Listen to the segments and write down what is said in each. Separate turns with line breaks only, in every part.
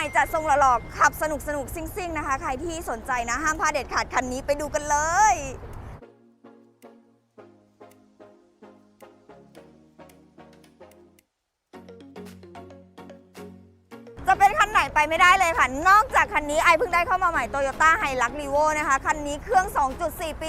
ม่จัดทรงหล่อๆขับสนุกสนุกๆซิ่งๆนะคะ ใครที่สนใจนะห้ามพลาดเด็ดขาดคันนี้ไปดูกันเลยจะเป็นคันไหนไปไม่ได้เลยค่ะ นอกจากคันนี้ไอเพิ่งได้เข้ามาใหม่ Toyota h i l u x r e v o นะคะ คันนี้เครื่อง 2.4 ปี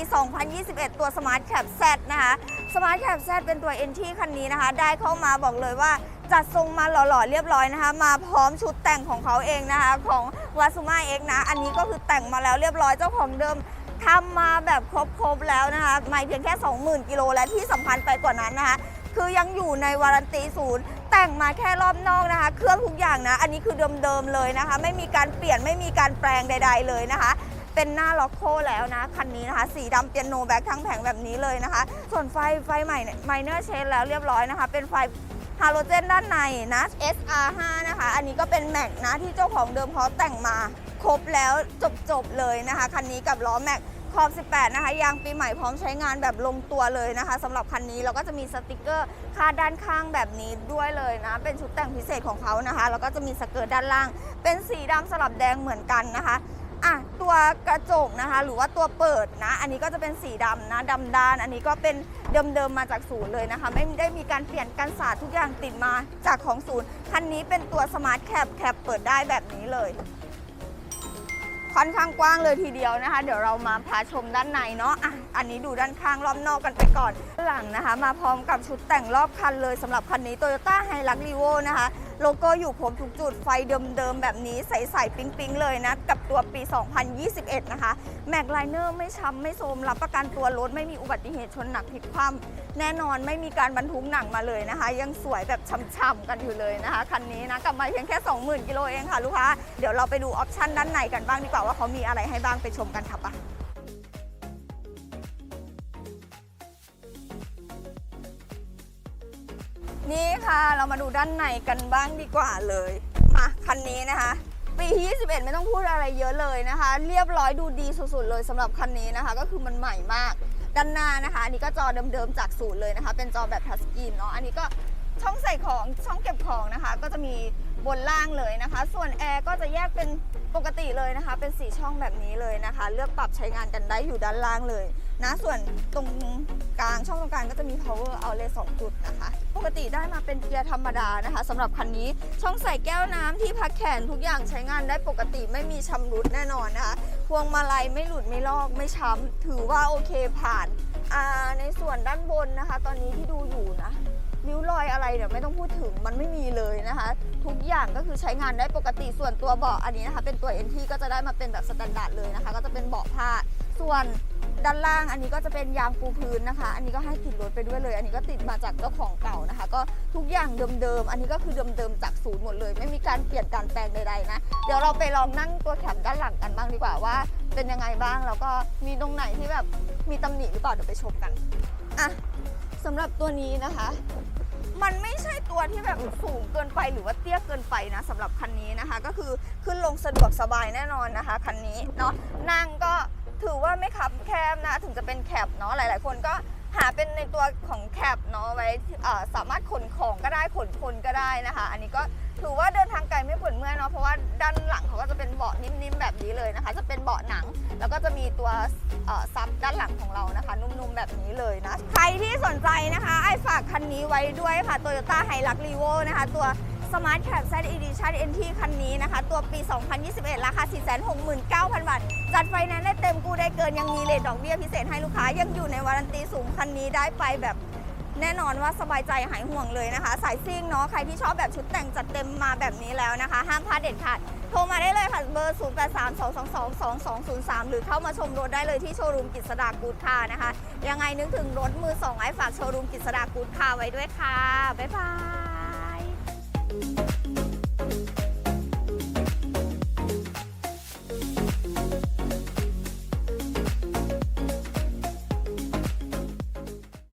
2021 ตัว Smart Cap Z นะคะ Smart Cap Z เป็นตัว NT คันนี้นะคะ ได้เข้ามาบอกเลยว่า จัดทรงมาหล่อๆเรียบร้อยนะคะ มาพร้อมชุดแต่งของเขาเองนะคะ ของ w a s u m a X นะ อันนี้ก็คือแต่งมาแล้วเรียบร้อยเจ้าของเดิมทำมาแบบครบๆแล้วนะคะไม่เพียงแค่ 20,000กิโลและที่สำคัญไปกว่านั้นนะคะ คือยังอยู่ในวารันตีศูนย์แต่งมาแค่รอบนอกนะคะ เครื่องทุกอย่างนะ อันนี้คือเดิมๆเลยนะคะ ไม่มีการเปลี่ยนไม่มีการแปลงใด ๆ เลยนะคะเป็นหน้าล็อกโคแล้วนะ คันนี้นะคะ สีดำเปียโนแบ็คทั้งแผงแบบนี้เลยนะคะ ส่วนไฟไฟใหม่ไมเนอร์เชนแล้วเรียบร้อยนะคะ เป็นไฟ ฮาโลเจนด้านในนะ SR5 นะคะ อันนี้ก็เป็นแม็กนะที่เจ้าของเดิมเขาแต่งมาครบแล้วจบๆเลยนะคะ คันนี้กับล้อแม็กขอบ 18 นะคะ ยางปีใหม่พร้อมใช้งานแบบลงตัวเลยนะคะสำหรับคันนี้แล้วก็จะมีสติกเกอร์คาดด้านข้างแบบนี้ด้วยเลยนะ เป็นชุดแต่งพิเศษของเขานะคะ แล้วก็จะมีสเกิร์ตด้านล่าง เป็นสีดำสลับแดงเหมือนกันนะคะ อะตัวกระจกนะคะ หรือว่าตัวเปิดนะ อันนี้ก็จะเป็นสีดำนะดำด้าน อันนี้ก็เป็นเดิมๆมาจากศูนย์เลยนะคะ ไม่ได้มีการเปลี่ยนกันศาสตร์ทุกอย่างติดมาจากของศูนย์คันนี้เป็นตัวสมาร์ทแคปแคปเปิดได้แบบนี้เลย ค่อนข้างกว้างเลยทีเดียวนะคะ เดี๋ยวเรามาพาชมด้านในเนาะอะอันนี้ดูด้านข้างรอบนอกกันไปก่อนหลังนะคะ มาพร้อมกับชุดแต่งรอบคันเลยสำหรับคันนี้ Toyota h i l u x r e v o นะคะ โลโก้อยู่ครบทุกจุดไฟเดิมๆแบบนี้ใสๆปิ๊งๆ เลยนะ กับตัวปี 2021 นะคะแม็กไลเนอร์ไม่ช้ำไม่โทรมรับประกันตัวรถไม่มีอุบัติเหตุชนหนักพลิกคว่ำแน่นอนไม่มีการบรรทุกหนักมาเลยนะคะ ยังสวยแบบช่ำๆกันอยู่เลยนะคะคันนี้นะกลับมาเพียงแค่ 20,000กิโลเองค่ะลูกค้าเดี๋ยวเราไปดูออปชั่นด้านในกันบ้างดีกว่าว่าเขามีอะไรให้บ้างไปชมกันค่ะปะ นี่ค่ะ เรามาดูด้านในกันบ้างดีกว่าเลย มาคันนี้นะคะ ปีที่21 ไม่ต้องพูดอะไรเยอะเลยนะคะ เรียบร้อยดูดีสุดๆเลยสำหรับคันนี้นะคะ ก็คือมันใหม่มากด้านหน้านะคะอันนี้ก็จอเดิมๆจากศูนย์เลยนะคะ เป็นจอแบบทัชสกรีนเนาะอันนี้ก็ช่องใส่ของช่องเก็บของนะคะ ก็จะมี บนล่างเลยนะคะ ส่วนแอร์ก็จะแยกเป็นปกติเลยนะคะ เป็นสีช่องแบบนี้เลยนะคะ เลือกปรับใช้งานกันได้อยู่ด้านล่างเลยนะ ส่วนตรงกลางช่องตรงกลางก็จะมี power outlet 2จุดนะคะ ปกติได้มาเป็นเกียร์ธรรมดานะคะสำหรับคันนี้ช่องใส่แก้วน้ำที่พักแขนทุกอย่างใช้งานได้ปกติไม่มีชำรุดแน่นอนนะคะ พวงมาลัยไม่หลุดไม่ลอกไม่ช้ำถือว่าโอเคผ่านในส่วนด้านบนนะคะ ตอนนี้ที่ดูอยู่นะ ริ้วรอยอะไรเนี่ยไม่ต้องพูดถึงมันไม่มีเลยนะคะ ทุกอย่างก็คือใช้งานได้ปกติส่วนตัวเบาะอันนี้นะคะ เป็นตัว NT ก็จะได้มาเป็นแบบสแตนดาร์ดเลยนะคะ ก็จะเป็นเบาะผ้าส่วนด้านล่างอันนี้ก็จะเป็นยางปูพื้นนะคะ อันนี้ก็ให้ติดรถไปด้วยเลย อันนี้ก็ติดมาจากเจ้าของเก่านะคะ ก็ทุกอย่างเดิมๆ อันนี้ก็คือเดิมๆจากศูนย์หมดเลย ไม่มีการเปลี่ยนการแปลงใดๆนะ เดี๋ยวเราไปลองนั่งตัวแคมด้านหลังกันบ้างดีกว่าว่า เป็นยังไงบ้าง แล้วก็มีตรงไหนที่แบบมีตำหนิหรือเปล่าเดี๋ยวไปชมกัน อะ สำหรับตัวนี้นะคะ มันไม่ใช่ตัวที่แบบสูงเกินไปหรือว่าเตี้ยเกินไปนะสำหรับคันนี้นะคะ ก็คือขึ้นลงสะดวกสบายแน่นอนนะคะคันนี้เนาะนั่งก็ถือว่าไม่ขับแคบนะถึงจะเป็นแคบเนาะหลาย ๆ คนก็หาเป็นในตัวของแคบเนาะไว้สามารถขนของก็ได้ขนคนก็ได้นะคะ อันนี้ก็ถือว่าเดินทางไกลไม่ปวดเมื่อยเนาะเพราะว่า นี้เลยนะคะ จะเป็นเบาะหนัง แล้วก็จะมีตัวซับด้านหลังของเรานะคะ นุ่มๆ แบบนี้เลยนะ ใครที่สนใจนะคะ ไอ้ฝากคันนี้ไว้ด้วยค่ะ Toyota h i l u x r e v o นะคะ ตัว Smart Cab Z Edition NT คันนี้นะคะ ตัวปี 2021 ราคา 469,000 บาท จัดไฟแนนซ์ได้เต็มกู้ได้เกินยังมีเลทดอกเบี้ยพิเศษให้ลูกค้ายังอยู่ในวารันตีสูงคันนี้ได้ไปแบบแน่นอนว่าสบายใจหายห่วงเลยนะคะ สายซิ่งเนาะใครที่ชอบแบบชุดแต่งจัดเต็มมาแบบนี้แล้วนะคะ ห้ามพลาดเด็ดขาด โทรมาได้เลยค่ะเบอร์ 0832222203 หรือเข้ามาชมรถได้เลยที่โชว์รูมกิจสดากูดค่ะนะคะ ยังไงนึกถึงรถมือสองไอ้ฝากโชว์รูมกิจสดากูดค่ะไว้ด้วยค่ะ บ๊ายบาย